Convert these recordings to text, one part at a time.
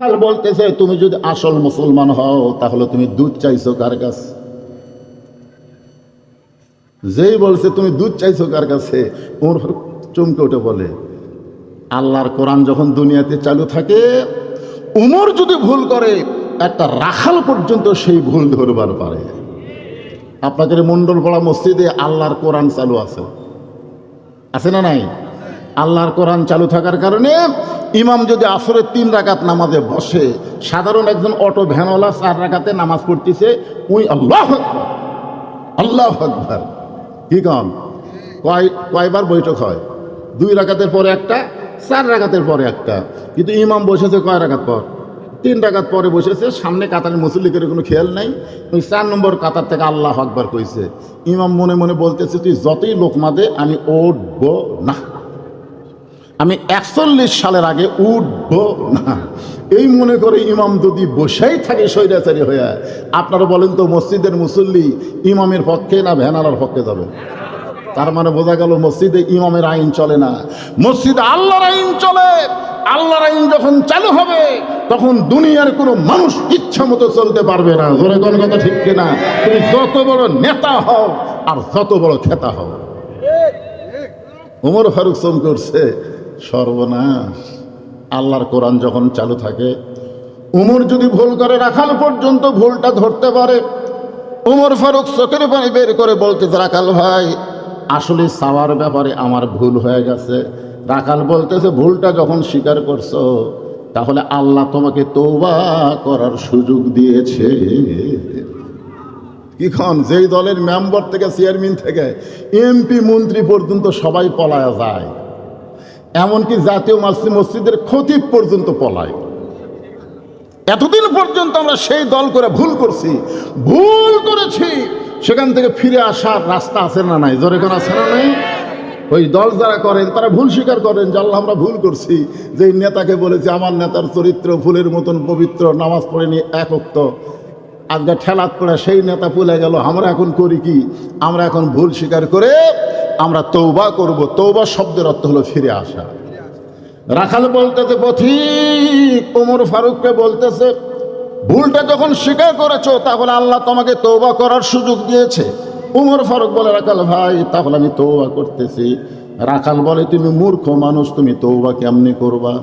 কাল বলতেছে, তুমি যদি আসল মুসলমান হও, তাহলে তুমি দুধ চাইছো কার কাছে? যেই বলছে, তুমি দুধ চাইছো কার কাছে? ওর চমকে উঠে বলে, আল্লাহর কোরআন যখন দুনিয়াতে চালু থাকে, উমর যদি ভুল করে, একটা রাখাল পর্যন্ত সেই ভুল ধরবার পারে। আপনাদের মন্ডল পড়া মসজিদে আল্লাহর কোরআন চালু আছে। আছে না নাই? আল্লাহর কোরআন চালু থাকার কারণে ইমাম যদি আসরের তিন রাকাত নামাজে বসে, সাধারণ একজন অটো ভ্যানওয়ালা চার রাকাতে নামাজ পড়তেছে, উই আল্লাহ আল্লাহ আকবার। কি কন? কয়, কয়বার বৈঠক হয়? দুই রাকাতের পরে একটা, চার রাকাতের পরে একটা। কিন্তু ইমাম বসেছে কয় রাকাত পর? তিন রাকাত পরে বসেছে, সামনে কাতারের মুসল্লিকের কোনো খেয়াল নাই। ওই চার নম্বর কাতার থেকে আল্লাহ আকবার কইছে। ইমাম মনে মনে বলতেছে, তুই যতই লোকমা দে আমি উঠব না। আমি একচল্লিশ সালের আগে উঠব না। এই মনে করে ইমাম যদি বসেই থাকে স্বৈরাচারী হয়ে আপনারা বলেন তো মসজিদের মুসল্লি ইমামের পক্ষে না ভ্যানালার পক্ষে যাবে? তার মানে বোঝা গেল মসজিদে ইমামের আইন চলে না। মসজিদে আল্লাহর আইন চলে। আল্লাহর আইন যখন চালু হবে তখন দুনিয়ার কোনো মানুষ ইচ্ছা মতো চলতে পারবে না। ধরে কোন কথা ঠিক কিনা? তুমি যত বড় নেতা হও আর যত বড় খেতা হও। উমর ফারুক সোম করছে সর্বনাশ। আল্লাহর কোরআন যখন চালু থাকে, উমর যদি ভুল করে, রাখাল পর্যন্ত ভুলটা ধরতে পারে। উমর ফারুক চোখের পানি বের করে বলতে রাখাল ভাই, আসলে সাওয়ার ব্যাপারে আমার ভুল হয়ে গেছে। রাখাল বলতেছে, ভুলটা যখন স্বীকার করছ, তাহলে আল্লাহ তোমাকে তৌবা করার সুযোগ দিয়েছে। কিখন যেই দলের মেম্বার থেকে, চেয়ারম্যান থেকে, এমপি, মন্ত্রী পর্যন্ত সবাই পলায়া যায়। এমনকি জাতীয় মসজিদ মসজিদের খতিব পর্যন্ত পলায়। এতদিন পর্যন্ত আমরা সেই দল করে ভুল করছি, ভুল করেছি। সেখান থেকে ফিরে আসার রাস্তা আছে না নাই? জোরে কোন আছে না নাই? ওই দল যারা করেন, তারা ভুল স্বীকার করেন যে আল্লাহ আমরা ভুল করছি। যে নেতাকে বলেছি, আমার নেতার চরিত্র ফুলের মতন পবিত্র, নামাজ পড়েনি একক্ত আজকে ঠেলাত করে সেই নেতা পুলে গেল, আমরা এখন করি কি? আমরা এখন ভুল স্বীকার করে আমরা তৌবা করব। তৌবা শব্দের অর্থ হলো ফিরে আসা। রাখাল বলতেছে, পথিক ওমর ফারুককে বলতেছে, ভুলটা যখন স্বীকার করেছ, তাহলে আল্লাহ তোমাকে তৌবা করার সুযোগ দিয়েছে। উমর ফারুক বলে, রাখাল ভাই, তাহলে আমি তৌবা করতেছি। রাখাল বলে, তুমি মূর্খ মানুষ, তুমি তৌবা কেমনি করবা?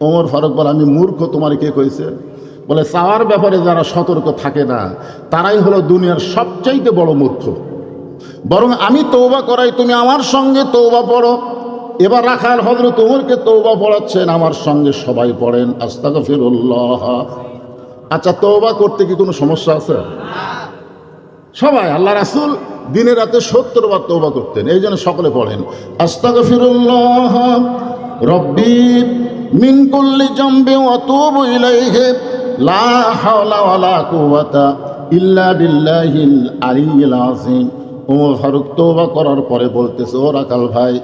ওমর ফারুক বলে, আমি মূর্খ, তোমার কে কইছে? বলে, চাওয়ার ব্যাপারে যারা সতর্ক থাকে না, তারাই হলো দুনিয়ার সবচাইতে বড় মূর্খ। বরং আমি তৌবা করাই, তুমি আমার সঙ্গে তৌবা পড়ো। এবার রাখাল হজরত উমরকে তৌবা পড়াচ্ছেন, আমার সঙ্গে সবাই পড়েন আস্তাক ফিরুল্লাহ আচ্ছা তৌবা করতে কি কোনো সমস্যা আছে? সবাই, আল্লাহ রাসুল দিনে রাতে সত্তর বার তৌবা করতেন, এই জন্য সকলে পড়েন আস্তাক ফিরুল্লাহ রব্বি মিন জম্বে অতুবু ইলাইহি, লা হাওলা ওয়ালা কুওয়াতা ইল্লা বিল্লাহিল আলিয়্যিল আযীম। ওমর ফারুক তৌবা করার পরে বলতেছে, ও রাকাল ভাই,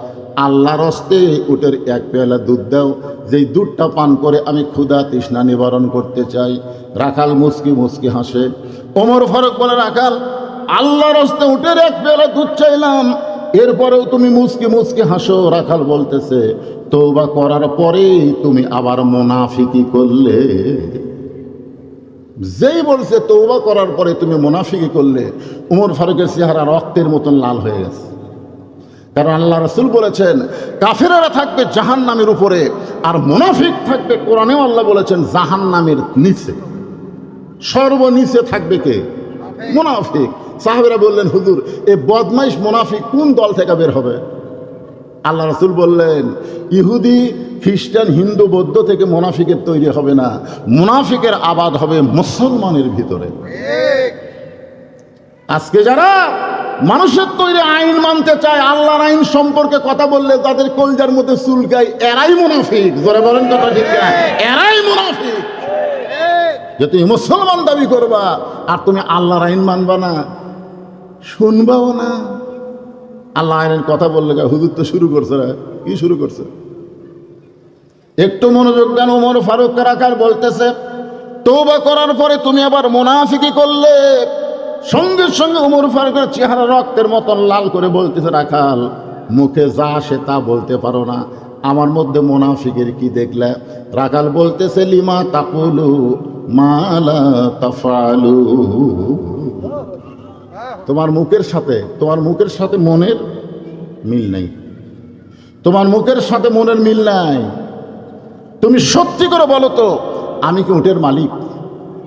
আল্লাহর হস্তে উটের এক পেয়ালা দুধ দাও। যেই দুধটা পান করে আমি ক্ষুধা তৃষ্ণা নিবারণ করতে চাই। রাখাল মুসকি মুসকি হাসে, ওমর ফারুক বলে রাখাল আল্লাহর হস্তে উটের এক পেয়ালা দুধ চাইলাম। এরপরেও তুমি মুসকি মুসকি হাসো। রাখাল বলতেছে তৌবা করার পরেই তুমি আবার মোনাফিকি করলে। যেই বলছে তৌবা করার পরে তুমি মোনাফিকি করলে, উমর ফারুকের চেহারা রক্তের মতন লাল হয়ে গেছে। কারণ আল্লাহ রসুল বলেছেন, কাফেরারা থাকবে জাহান নামের উপরে আর মুনাফিক থাকবে, কোরআনেও আল্লাহ বলেছেন জাহান নামের নিচে। সর্বনিচে থাকবে কে? মোনাফিক। সাহাবেরা বললেন, হুজুর, এ বদমাইশ মোনাফিক কোন দল থেকে বের হবে? আল্লাহ রসুল বললেন, ইহুদি খ্রিস্টান, হিন্দু, বৌদ্ধ থেকে মোনাফিকের তৈরি হবে না। মুনাফিকের আবাদ হবে মুসলমানের ভিতরে। আজকে যারা মানুষের তৈরি আইন মানতে চায়, আল্লাহর আইন সম্পর্কে কথা বললে তাদের কলজার মধ্যে চুলকায় এরাই মুনাফিক। জোরে বলেন কথা ঠিক এরাই মুনাফিক। যে তুমি মুসলমান দাবি করবা, আর তুমি আল্লাহর আইন মানবা না, শুনবাও না। আল্লাহ আইনের কথা বললে হুজুর তো শুরু করছে রে কি শুরু করছে? একটু মনোযোগ দেন ওমর ফারুক রাখার বলতেছে তৌবা করার পরে তুমি আবার মোনাফিকি করলে। সঙ্গে সঙ্গে উমর ফারুকের চেহারা রক্তের মতন লাল করে বলতেছে রাখাল মুখে যা সে তা বলতে পারো না। আমার মধ্যে মোনাফিকের কি দেখলে? রাখাল বলতেছে, লিমা তাকুলু মালা তাফালু তোমার মুখের সাথে, তোমার মুখের সাথে মনের মিল নেই। তোমার মুখের সাথে মনের মিল নাই। তুমি সত্যি করে বলো তো, আমি কি উটের মালিক?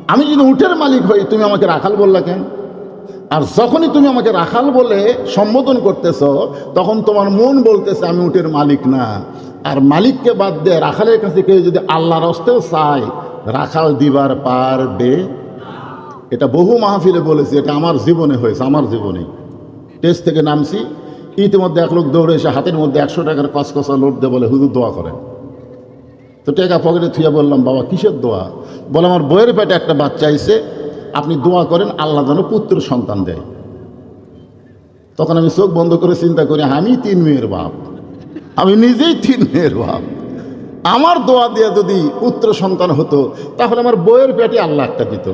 আমি যদি উটের মালিক হই, তুমি আমাকে রাখাল বললা কেন? আর যখনই তুমি আমাকে রাখাল বলে সম্বোধন করতেছ, তখন তোমার মন বলতেছে, আমি উটের মালিক না। আর মালিককে বাদ দিয়ে রাখালের কাছে কেউ যদি আল্লাহর হস্তেও চায়, রাখাল দিবার পারবে এটা বহু মাহফিলে বলেছি, এটা আমার জীবনে হয়েছে, আমার জীবনে। টেস্ট থেকে নামছি, ইতিমধ্যে এক লোক দৌড়ে এসে হাতের মধ্যে একশো টাকার কসকসা লোড দিয়ে বলে, হুজুর, দোয়া করেন। তো টাকা পকেটে থুয়ে বললাম বাবা কিসের দোয়া? বলে আমার বইয়ের পেটে একটা বাচ্চা আইসে আপনি দোয়া করেন আল্লাহ যেন পুত্র সন্তান দেয়। তখন আমি চোখ বন্ধ করে চিন্তা করি আমি তিন মেয়ের বাপ। আমি নিজেই তিন মেয়ের বাপ। আমার দোয়া দিয়ে যদি পুত্র সন্তান হতো তাহলে আমার বইয়ের পেটে আল্লাহ একটা দিত।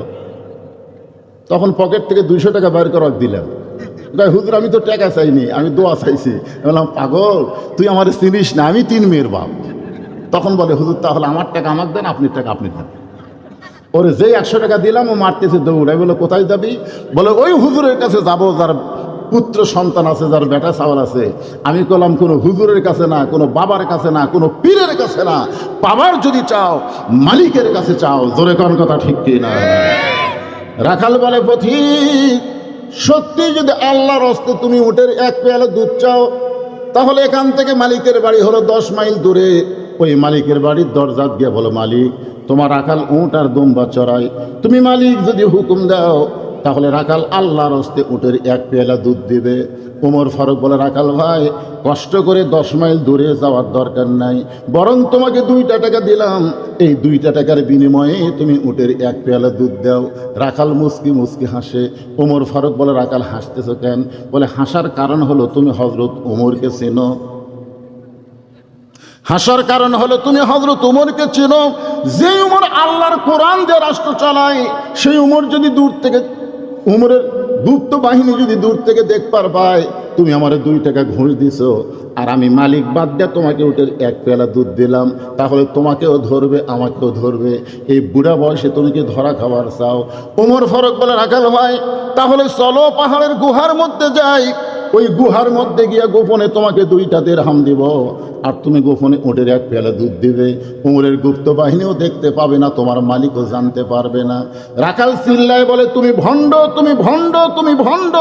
তখন পকেট থেকে দুইশো টাকা বের করে দিলাম। কয়, হুজুর আমি তো টাকা চাইনি আমি দোয়া চাইছি। বললাম পাগল তুই আমার চিনিস না আমি তিন মেয়ের বাপ। তখন বলে, হুজুর, তাহলে আমার টাকা আমাকে দেন, আপনি টাকা আপনি দেন। ওরে, যেই একশো টাকা দিলাম, ও মারতেছে দৌড়াই বলে, কোথায় যাবি? বলে, ওই হুজুরের কাছে যাব, যার পুত্র সন্তান আছে, যার বেটা চাওয়াল আছে। আমি কলাম কোনো হুজুরের কাছে না, কোনো বাবার কাছে না, কোনো পীরের কাছে না। বাবার যদি চাও, মালিকের কাছে চাও। জোরে কোন কথা ঠিক কি না? রাখাল বলে, পথিক, সত্যি যদি আল্লাহর হস্তে তুমি উটের এক পেয়ালা দুধ চাও, তাহলে এখান থেকে মালিকের বাড়ি হলো দশ মাইল দূরে। ওই মালিকের বাড়ির দরজাত গিয়ে বলো, মালিক, তোমার রাখাল উঁট আর দুম্বা চড়াই। তুমি মালিক যদি হুকুম দাও, তাহলে রাখাল আল্লাহর হস্তে উটের এক পেয়ালা দুধ দিবে। উমর ফারুক বলে রাখাল ভাই, কষ্ট করে দশ মাইল দূরে যাওয়ার দরকার নাই। বরং তোমাকে দুইটা টাকা দিলাম। এই দুইটা টাকার বিনিময়ে তুমি উটের এক পেয়ালা দুধ দাও। রাখাল মুসকি মুসকি হাসে। উমর ফারুক বলে রাখাল হাসতেছ কেন? বলে, হাসার কারণ হলো তুমি হজরত উমরকে চেনো। হাসার কারণ হলো তুমি হজরত উমরকে চেনো যে উমর আল্লাহর কোরআন দিয়ে রাষ্ট্র চালায়, সেই উমর যদি দূর থেকে, উমরের গুপ্ত বাহিনী যদি দূর থেকে দেখবার পায়, তুমি আমার দুই টাকা ঘুষ দিছো, আর আমি মালিক বাদ দিয়ে তোমাকে উঠে এক পেলা দুধ দিলাম, তাহলে তোমাকেও ধরবে, আমাকেও ধরবে। এই বুড়া বয়সে তুমি কি ধরা খাবার চাও? উমর ফরক বলে রাখাল ভাই তাহলে চলো পাহাড়ের গুহার মধ্যে যাই। ওই গুহার মধ্যে গিয়ে গোপনে তোমাকে দুইটা দেড়হাম দিব। আর তুমি গোপনে ওটের এক পেয়ালা দুধ দিবে। উমরের গুপ্ত বাহিনীও দেখতে পাবে না, তোমার মালিকও জানতে পারবে না। রাখাল চিল্লায় বলে, তুমি ভণ্ড তুমি ভণ্ড তুমি ভণ্ড।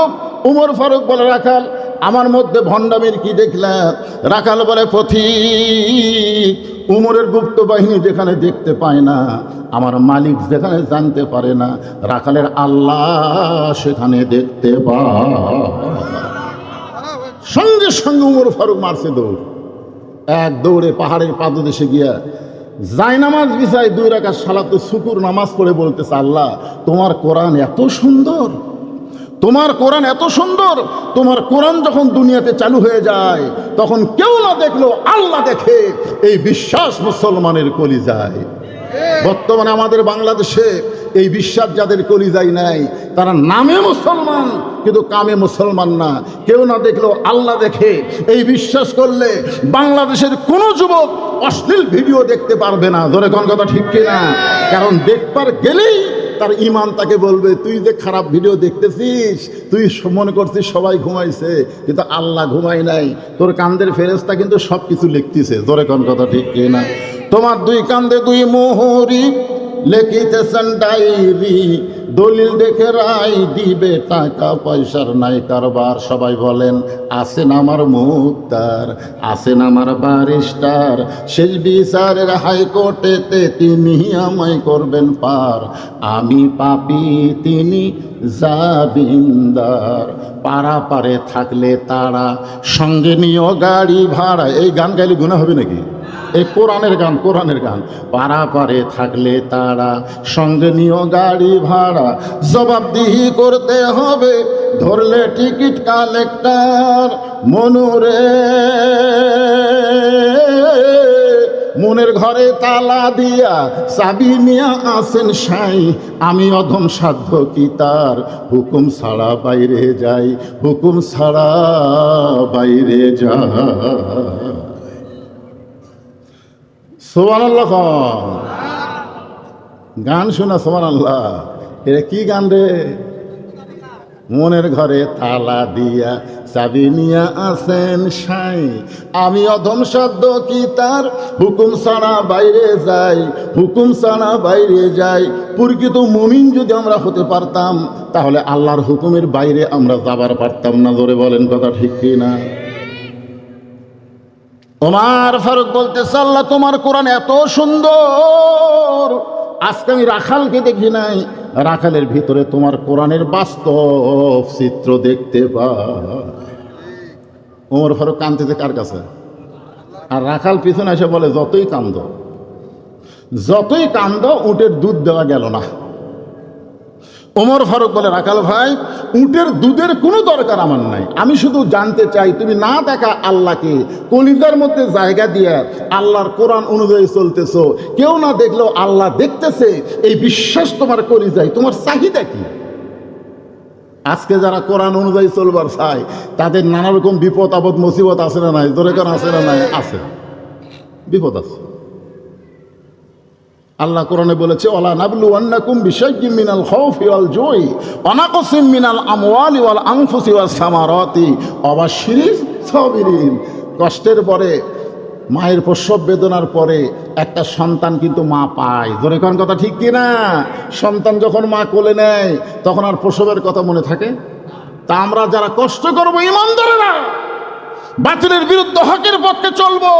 উমর ফারুক বলে, রাখাল, আমার মধ্যে ভণ্ডামির কি দেখলাম? রাখাল বলে, পথিক উমরের গুপ্ত বাহিনী যেখানে দেখতে পায় না, আমার মালিক যেখানে জানতে পারে না, রাখালের আল্লাহ সেখানে দেখতে পায়। সঙ্গে সঙ্গে উমর ফারুক মারছে দৌড়। এক দৌড়ে পাহাড়ের পাদদেশে গিয়া নামাজ বিছাই দুই রাখা সালাতে শুকুর নামাজ পড়ে বলতেছে, আল্লাহ, তোমার কোরআন এত সুন্দর, তোমার কোরআন এত সুন্দর, তোমার কোরআন যখন দুনিয়াতে চালু হয়ে যায়, তখন কেউ না দেখল আল্লাহ দেখে এই বিশ্বাস মুসলমানের কলি যায় বর্তমানে আমাদের বাংলাদেশে এই বিশ্বাস যাদের কলিজাই নাই, তারা নামে মুসলমান, কিন্তু কামে মুসলমান না। কেউ না দেখলেও আল্লাহ দেখে। এই বিশ্বাস করলে বাংলাদেশের কোনো যুবক অশ্লীল ভিডিও দেখতে পারবে না। ধরে কোন কথা ঠিক কিনা কারণ দেখবার গেলেই তার ইমান তাকে বলবে, তুই যে খারাপ ভিডিও দেখতেছিস, তুই মনে করছিস সবাই ঘুমাইছে, কিন্তু আল্লাহ ঘুমাই নাই। তোর কান্দের ফেরেস্তা কিন্তু সব কিছু লিখতেছে। ধরে কোন কথা ঠিক কিনা তোমার দুই কান্দে দুই মোহরি লেখিতেছেন ডায়েরি দলিল দেখে রায় দিবে টাকা, পয়সার নাই কারবার। সবাই বলেন আসেন আমার মুক্তার আসেন আমার বারিস্টার শেষ বিচারের হাইকোর্টেতে তিনি আমায় করবেন পার। আমি পাপি, তিনি জাবিন্দার পাড়া পারে থাকলে তারা সঙ্গে নিয়েও গাড়ি ভাড়া এই গান গাইলে গুণা হবে নাকি? এই কোরআনের গান কোরআনের গান। পাড়া পারে থাকলে তারা, সঙ্গে নিয়েও গাড়ি ভাড়া। জবাবদিহি করতে হবে, ধরলে টিকিট কালেক্টার মনুরে। মনের ঘরে তালা দিয়া চাবি নিয়া আসেন সাই, আমি অধম সাধ্য কি তার? হুকুম ছাড়া বাইরে যাই, হুকুম ছাড়া বাইরে যা সোমান আল্লাহ কন গান শোনা সোমান আল্লাহ এটা কি গান রে? মনের ঘরে তালা দিয়া চাবি নিয়া আসেন সাই। আমি অধম শব্দ কি তার? হুকুম ছাড়া বাইরে যাই, হুকুম ছাড়া বাইরে যাই। প্রকৃত মুমিন যদি আমরা হতে পারতাম, তাহলে আল্লাহর হুকুমের বাইরে আমরা যাবার পারতাম না। ধরে বলেন কথা ঠিক কি না ওমার ফারুক বলতেছে, আল্লাহ, তোমার কোরআন এত সুন্দর। আজকে আমি রাখালকে দেখি নাই। রাখালের ভিতরে তোমার কোরআনের বাস্তব চিত্র দেখতে পাই। ওমর ফারুক কান্দতেছে কার কাছে? আর রাখাল পিছনে এসে বলে, যতই কান্দ যতই কান্দ, উটের দুধ দেওয়া গেল না। ওমর ফারুক বলে, রাখাল ভাই, উটের দুধের কোনো দরকার আমার নাই। আমি শুধু জানতে চাই, তুমি না দেখা আল্লাহকে, কলিজার মধ্যে জায়গা দিয়ে আল্লাহর কোরআন অনুযায়ী চলতেছ। কেউ না দেখলেও আল্লাহ দেখতেছে, এই বিশ্বাস তোমার করি যায় তোমার চাহিদা কি? আজকে যারা কোরআন অনুযায়ী চলবার চায়, তাদের নানা রকম বিপদ, আপদ, মুসিবত আছে না নাই? দরে কারণ আছে না নাই? আছে। বিপদ আছে। আল্লাহ কোরআনে বলেছে ওলা নাবলু আন্নাকুম বিশাইয়্যিম মিনাল খাউফি ওয়াল জুই অনাকসিম মিনাল আমওয়ালি ওয়াল আনফুসি ওয়াস সামারাতি অবাশিরিস সাবিরিন। কষ্টের পরে, মায়ের প্রসব বেদনার পরে একটা সন্তান কিন্তু মা পায়। ধরে কোন কথা ঠিক কি না সন্তান যখন মা কোলে নেয়, তখন আর প্রসবের কথা মনে থাকে? তা আমরা যারা কষ্ট করব, ইমানদারেরা বাতিলের বিরুদ্ধে হকের পক্ষে চলবো।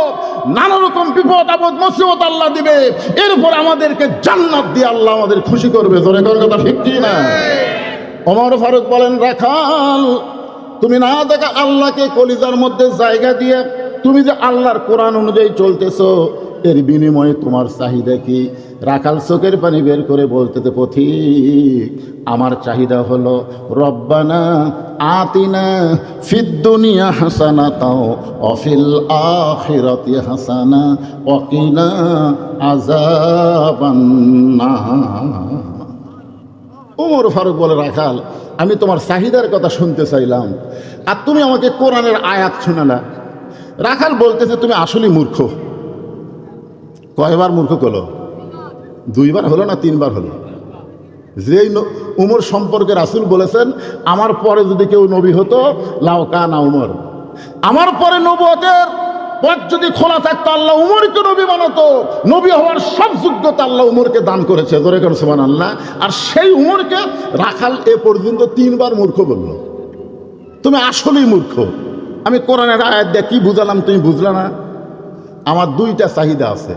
নানা রকম বিপদ, আপদ, মুসিবত আল্লাহ দিবে। এরপর আমাদেরকে জান্নাত দিয়ে আল্লাহ আমাদের খুশি করবে। জোরে এখন কথা ঠিক কি না? ওমর ফারুক বলেন, রাখাল, তুমি না দেখা আল্লাহকে কলিজার মধ্যে জায়গা দিয়ে তুমি যে আল্লাহর কোরআন অনুযায়ী চলতেছো এর বিনিময়ে তোমার চাহিদা কি? রাখাল চোখের পানি বের করে বলতেতে পথিক, আমার চাহিদা হলো রব্বানা আতিনা ফিদ্দুনিয়া হাসানা তাও অফিল আখিরাতি হাসানা অকিনা আজাবান্না ওমর ফারুক বলে, রাখাল, আমি তোমার চাহিদার কথা শুনতে চাইলাম আর তুমি আমাকে কোরআনের আয়াত শোনালা। রাখাল বলতেছে, তুমি আসলেই মূর্খ। কয়বার মূর্খ করল? দুইবার হলো না তিনবার হলো? যেই উমর সম্পর্কে রাসুল বলেছেন, আমার পরে যদি কেউ নবী হতো লাউকা না উমর। আমার পরে নবতের পথ যদি খোলা থাকতো, আল্লাহ উমরকে নবী বানাতো। নবী হওয়ার সব যোগ্যতা আল্লাহ উমরকে দান করেছে। ধরে কেন সমান আল্লাহ আর সেই উমরকে রাখাল এ পর্যন্ত তিনবার মূর্খ বলল। তুমি আসলেই মূর্খ। আমি কোরআনের আয়াত দিয়ে কি বুঝালাম তুমি বুঝলা না? আমার দুইটা চাহিদা আছে।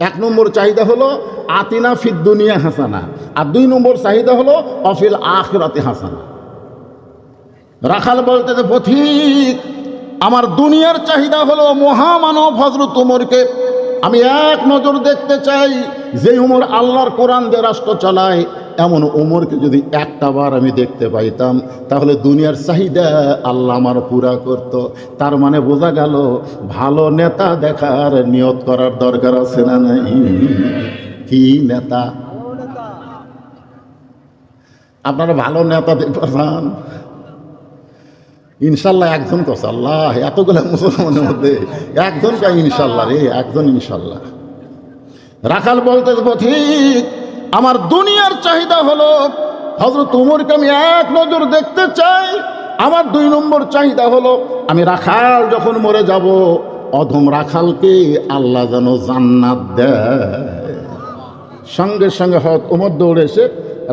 এক নম্বর চাহিদা হলো আতিনা ফিদ দুনিয়া হাসানা। আর দুই নম্বর চাহিদা হলো অফিল আখরাতে হাসানা। রাখাল বলতে যে, পথিক, আমার দুনিয়ার চাহিদা হলো মহামানব হজরত উমরকে। আমি এক নজর দেখতে চাই যে উমর আল্লাহর কোরআন দিয়ে রাষ্ট্র চালায় এমন ওমরকে যদি একটা বার আমি দেখতে পাইতাম, তাহলে দুনিয়ার চাহিদা আল্লাহ আমার পুরা করত। তার মানে বোঝা গেল, ভালো নেতা দেখার নিয়ত করার দরকার আছে না নাই? কি নেতা? আপনারা ভালো নেতা দেখতে পান ইনশাল্লাহ একজন তো আল্লাহ, এতগুলো মুসলমানের মধ্যে একজন কে ইনশাল্লাহ রে? একজন ইনশাল্লাহ। রাখাল বলতে ঠিক আমার দুনিয়ার চাহিদা হলো হজরত উমরকে আমি এক নজর দেখতে চাই। আমার দুই নম্বর চাহিদা হলো, আমি রাখাল যখন মরে যাব, অধম রাখালকে আল্লাহ যেন জান্নাত দেয়। সঙ্গে সঙ্গে হয়তো উমর দৌড়ে এসে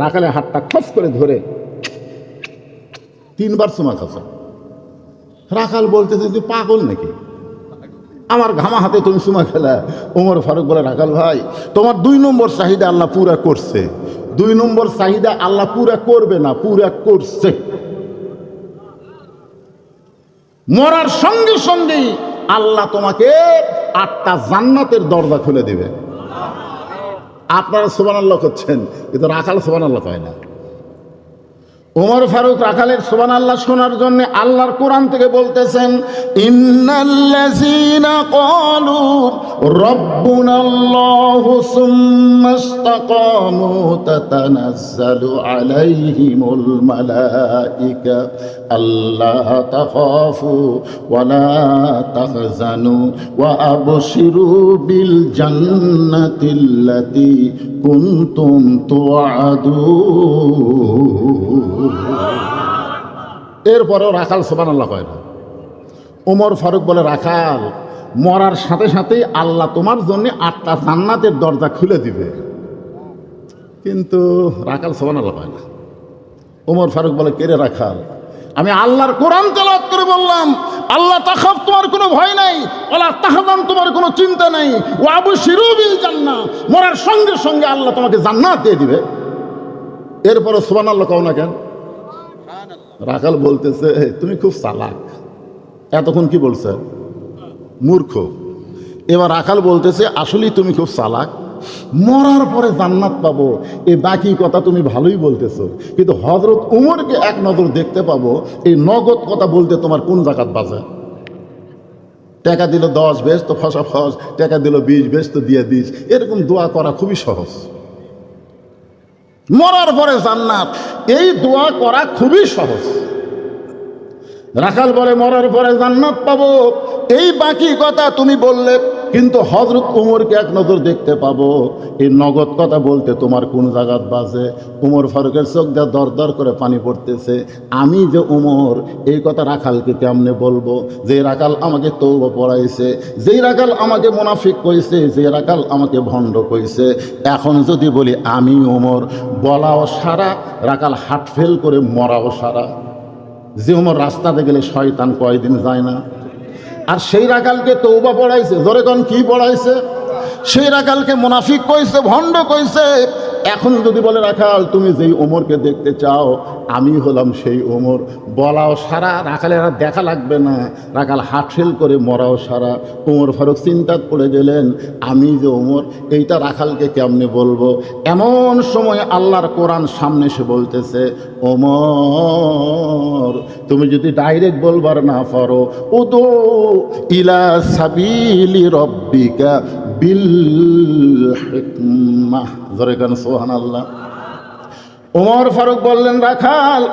রাখালের হাতটা খস করে ধরে তিনবার চুমা খাচ্ছ রাখাল বলতেছে, তুই পাগল নাকি? আমার ঘামা হাতে তুমি চুমা খেলা। ওমর ফারুক বলে, রাখাল ভাই, তোমার দুই নম্বর চাহিদা আল্লাহ পুরা করছে। দুই নম্বর চাহিদা আল্লাহ পুরা করবে না, পুরা করছে। মরার সঙ্গে সঙ্গেই আল্লাহ তোমাকে আটটা জান্নাতের দরজা খুলে দেবে। আপনারা সোবান আল্লাহ করছেন, কিন্তু রাখাল সোবান আল্লাহ কয় না। ওমর ফারুক রাখালের সোবান আল্লাহ শোনার জন্য আল্লাহর কোরআন থেকে বলতেছেন, ইন্নাল্লাযীনা ক্বালু রব্বুনাল্লাহু সুম্মা তাতানাজ্জালু আলাইহিমুল মালাইকা। আল্লা তাখাফু ওয়া লা তাহজানু ওয়া আবশিরু বিল জান্নাতিল্লাতী কুনতুম তুআদুন এরপরেও রাখাল সোবান আল্লাহ কয় না। উমর ফারুক বলে, রাখাল মরার সাথে সাথেই আল্লাহ তোমার জন্য আটটা জান্নাতের দরজা খুলে দিবে। কিন্তু রাখাল সোবান আল্লাহ কয় না। উমর ফারুক বলে কেড়ে রাখাল? আমি আল্লাহর কোরআন তেলাওয়াত করে বললাম আল্লাহ তাখাব তোমার কোনো ভয় নাই আল্লাহ তাহাদান তোমার কোনো চিন্তা নাই ও আবু শিরুবিল জান্না মরার সঙ্গে সঙ্গে আল্লাহ তোমাকে জান্নাত দিয়ে দিবে। এরপরে সোবান আল্লাহ কও না কেন? রাখাল বলতেছে তুমি খুব চালাক। এতক্ষণ কি বলছে? মূর্খ। এবার রাখাল বলতেছে, আসলেই তুমি খুব চালাক। মরার পরে জান্নাত পাবো। এই বাকি কথা তুমি ভালোই বলতেছো। কিন্তু হজরত উমরকে এক নজর দেখতে পাবো। এই নগদ কথা বলতে তোমার কোন জায়গাত বাজে? টাকা দিল দশ বেশ তো ফসা ফস, টাকা দিল বিশ বেশ তো দিয়ে দিস। এরকম দোয়া করা খুবই সহজ। মরার পরে জান্নাত। এই দোয়া করা খুবই সহজ। রাখাল বলে, মরার পরে জান্নাত পাবো। এই বাকি কথা তুমি বললে, কিন্তু হজরত উমরকে এক নজর দেখতে পাবো। এই নগদ কথা বলতে তোমার কোন জায়গাত বাজে? উমর ফারুকের চোখ দিয়ে দর করে পানি পড়তেছে। আমি যে উমর, এই কথা রাখালকে কেমনে বলব? যে রাখাল আমাকে তৌবা পড়াইছে যেই রাখাল আমাকে মুনাফিক কইছে, যে রাখাল আমাকে ভণ্ড কইছে। এখন যদি বলি, আমি উমর বলাও সারা, রাখাল হাট ফেল করে মরাও সারা। যে ওমর রাস্তাতে গেলে শয়তান কয়দিন যায় না। আর সেই রাখালকে তৌবা পড়াইছে। জোরে কি পড়াইছে? সেই রাখালকে মুনাফিক কইছে, ভণ্ড কইছে এখন যদি বলে রাখাল, তুমি যেই ওমরকে দেখতে চাও, আমি হলাম সেই ওমর। বলাও সারা, রাখালের আর দেখা লাগবে না। রাখাল হাটফেল করে মরাও সারা। ওমর ফারুক চিন্তাত পড়ে গেলেন, আমি যে ওমর, এইটা রাখালকে কেমনে বলব? এমন সময় আল্লাহর কোরআন সামনে এসে বলতেছে, ওমর, তুমি যদি ডাইরেক্ট বলবার না পারো ও তো ইলা সাবিলি রব্বিকা বিল হিকমাহ জোরে গান সোহান আল্লাহ ওমর ফারুক বললেন, রাখাল,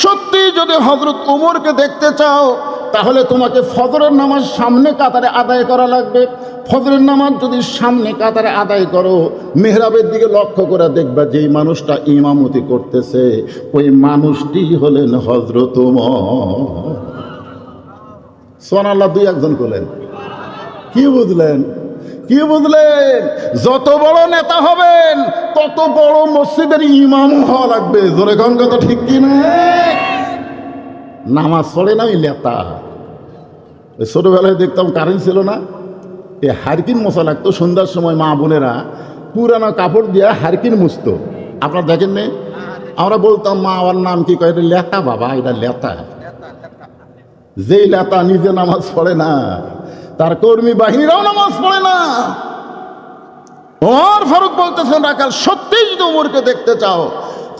সত্যি যদি হজরত উমরকে দেখতে চাও, তাহলে তোমাকে ফজরের নামাজ সামনে কাতারে আদায় করা লাগবে। ফজরের নামাজ যদি সামনে কাতারে আদায় করো, মেহরাবের দিকে লক্ষ্য করে দেখবা যেই মানুষটা ইমামতি করতেছে, ওই মানুষটি হলেন হজরত সোনাল্লাহ দুই একজন করলেন। কি বুঝলেন? কি বুঝলেন? যত বড় নেতা হবেন, তত বড় মসজিদের ইমাম হওয়া লাগবে। জোরে কন কথা ঠিক কি না? নামাজ পড়ে না ওই নেতা। ছোটবেলায় দেখতাম কারেন্ট ছিল না। এই হারকিন মশা লাগতো। সন্ধ্যার সময় মা বোনেরা পুরানো কাপড় দিয়ে হারকিন মুছতো। আপনারা দেখেন নে আমরা বলতাম, মা, আমার নাম কি? কয়, এটা লেতা বাবা, এটা লেতা। যেই লেতা নিজে নামাজ পড়ে না তার কর্মী বাহিনীরাও নামাজ পড়ে না। ওমর ফারুক বলতেছেন রাখাল সত্যি যদি উমরকে দেখতে চাও,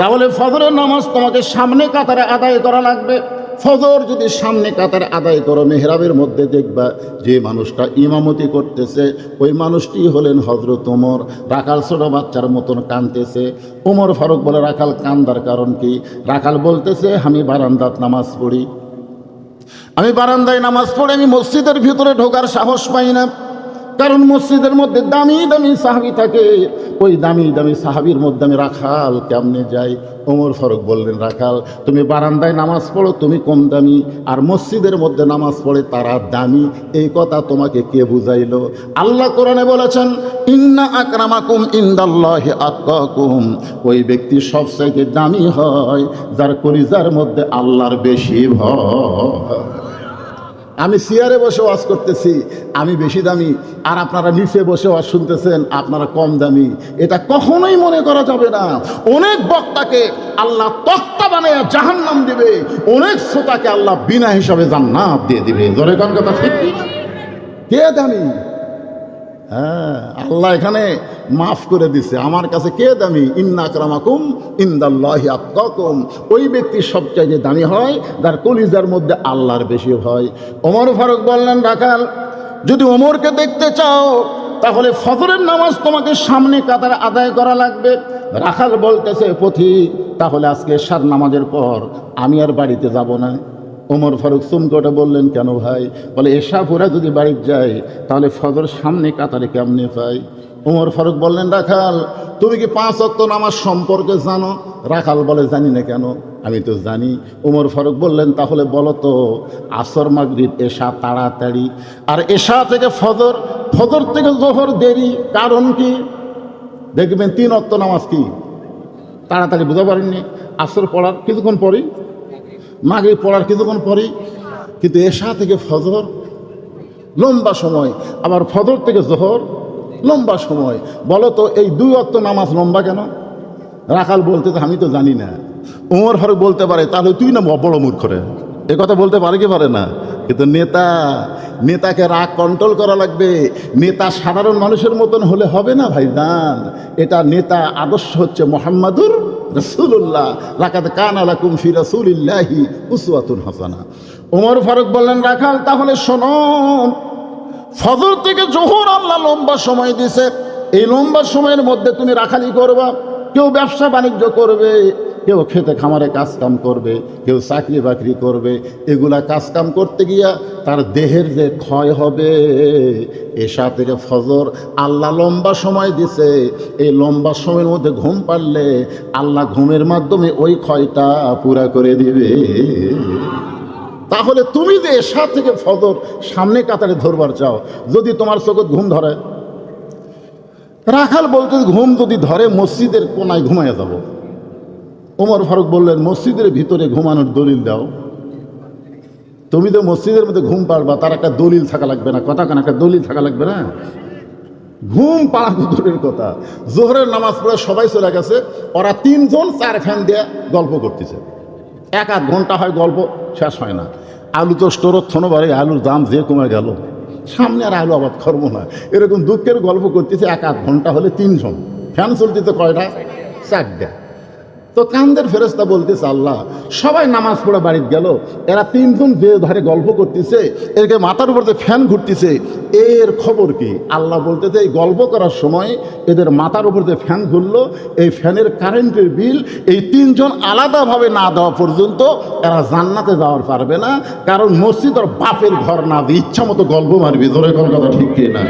তাহলে ফজরের নামাজ তোমাকে সামনে কাতারে আদায় করা লাগবে। ফজর যদি সামনে কাতারে আদায় করো, মেহরাবের মধ্যে দেখবা যে মানুষটা ইমামতি করতেছে। ওই মানুষটি হলেন হজরত ওমর। রাখাল ছোট বাচ্চার মতন কানতেছে। ওমর ফারুক বলে রাখাল কান্দার কারণ কি? রাখাল বলতেছে, আমি বারান্দাত নামাজ পড়ি। আমি বারান্দায় নামাজ পড়ে আমি মসজিদের ভিতরে ঢোকার সাহস পাই না। কারণ মসজিদের মধ্যে দামি দামি সাহাবি থাকে। ওই দামি দামি সাহাবির মধ্যে আমি রাখাল কেমনে যাই? ওমর ফারুক বললেন, রাখাল, তুমি বারান্দায় নামাজ পড়ো, তুমি কম দামি। আর মসজিদের মধ্যে নামাজ পড়ে তারা দামি। এই কথা তোমাকে কে বুঝাইল? আল্লাহ কোরআনে বলেছেন, ইন্না আকরামাকুম ইন্দাল্লাহি আতকাকুম ওই ব্যক্তি সবচাইতে দামি হয়, যার কলিজার মধ্যে আল্লাহর বেশি ভয়। আমি চেয়ারে বসে ওয়াজ করতেছি, আমি বেশি দামি। আর আপনারা নিচে বসে ওয়াজ শুনতেছেন, আপনারা কম দামি। এটা কখনোই মনে করা যাবে না। অনেক বক্তাকে আল্লাহ তক্তা বানাইয়া জাহান নাম দিবে। অনেক শ্রোতাকে আল্লাহ বিনা হিসাবে জান্নাত দিয়ে দিবে। জোরে কোন কথা ঠিক কে দামি? হ্যাঁ আল্লাহ এখানে মাফ করে দিছে। আমার কাছে কে দামি? ইন্না আকরামাকুম ইন্দাল্লাহি আত্মাকুম ওই ব্যক্তি সবচাইতে দামি হয়, যার কলিজার মধ্যে আল্লাহর বেশি হয়। ওমর ফারুক বললেন, রাখাল, যদি ওমরকে দেখতে চাও, তাহলে ফজরের নামাজ তোমাকে সামনে কাতার আদায় করা লাগবে। রাখাল বলতেছে পথিক তাহলে আজকে সার নামাজের পর আমি আর বাড়িতে যাব না। ওমর ফারুক চুমকোটে বললেন, কেন ভাই? বলে এসা পুরা যদি বাড়িতে যায়, তাহলে ফজর সামনে কাতারে কেমনে পাই? ওমর ফারুক বললেন, রাখাল, তুমি কি পাঁচ অক্ত নামাজ সম্পর্কে জানো? রাখাল বলে, জানি না কেন? আমি তো জানি। ওমর ফারুক বললেন, তাহলে বলো তো, আসর, মাগরিব, এশা তাড়াতাড়ি। আর এশা থেকে ফজর ফজর থেকে জোহর দেরি, কারণ কি? দেখবেন তিন অক্ত নামাজ কি? তাড়াতাড়ি বুঝতে পারেননি। আসর পড়ার কিছুক্ষণ পরেই মাগে পড়ার কিছুক্ষণ পরেই, কিন্তু এশা থেকে ফজর, লম্বা সময়। আবার ফজর থেকে জোহর, লম্বা সময়। বলো তো, এই দুই অক্ত নামাজ লম্বা কেন? রাখাল বলতে তো আমি তো জানি না। ওমর ফারুক বলতে পারে, তাহলে তুই না বড় মূর্খ রে। এ কথা বলতে পারে কি পারে না? কিন্তু নেতা, নেতাকে রাগ কন্ট্রোল করা লাগবে। নেতা সাধারণ মানুষের মতন হলে হবে না ভাই এটা নেতা আদর্শ হচ্ছে মোহাম্মদুর রসুল্লাহ রাকাত কানা লাকুম ফি রসুলিল্লাহি উসওয়াতুন হাসানা। ওমর ফারুক বললেন, রাখাল, তাহলে শোনো, ফজর থেকে জোহর আল্লাহ লম্বা সময় দিছে। এই লম্বা সময়ের মধ্যে তুমি রাখালি করবা, কেউ ব্যবসা বাণিজ্য করবে কেউ খেতে খামারে কাজ কাম করবে, কেউ চাকরি বাকরি করবে, এগুলা কাজ কাম করতে গিয়া তার দেহের যে ক্ষয় হবে এসা থেকে ফজর আল্লাহ লম্বা সময় দিছে, এই লম্বা সময়ের মধ্যে ঘুম পারলে আল্লাহ ঘুমের মাধ্যমে ওই ক্ষয়টা পুরা করে দিবে। তাহলে তুমি যে এশা থেকে ফজর সামনে কাতারে ধরবার চাও, যদি তোমার চোখত ঘুম ধরে। রাখাল বলতে, ঘুম যদি ধরে, মসজিদের কোনায় ঘুমাইয়া যাব। ওমর ফারুক বললেন, মসজিদের ভিতরে ঘুমানোর দলিল দাও। তুমি তো মসজিদের মধ্যে ঘুম পারবা তার একটা দলিল থাকা লাগবে না। কথা কেন? একটা দলিল থাকা লাগবে না? ঘুম পাড়া দূরের কথা। জোহরের নামাজ পড়ে সবাই চলে গেছে, ওরা তিনজন চার ফ্যান দিয়ে গল্প করতেছে। এক আধ ঘণ্টা হয় গল্প, শেষ হয় না। আলু তো স্টোরত থনো বারে আলুর দাম যে কমে গেল। সামনে আর আলু আবাদ করব না। এরকম দুঃখের গল্প করতেছে, এক আধ ঘণ্টা হলে তিনজন। ফ্যান চলতেছে কয়টা? চারটা। তো কান্দের ফেরস্তা বলতেছে, আল্লাহ, সবাই নামাজ পড়ে বাড়িতে গেল, এরা তিনজন যে ধারে গল্প করতেছে এরকে মাথার উপর যে ফ্যান ঘুরতেছে, এর খবর কি? আল্লাহ বলতেছে, এই গল্প করার সময় এদের মাথার উপর যে ফ্যান ঘুরলো, এই ফ্যানের কারেন্টের বিল এই তিনজন আলাদাভাবে না দেওয়া পর্যন্ত এরা জান্নাতে যাওয়ার পারবে না, কারণ মসজিদ আর বাপের ঘর না দিয়ে ইচ্ছা মতো গল্প মারবি, ধরে কোন কথা ঠিক না?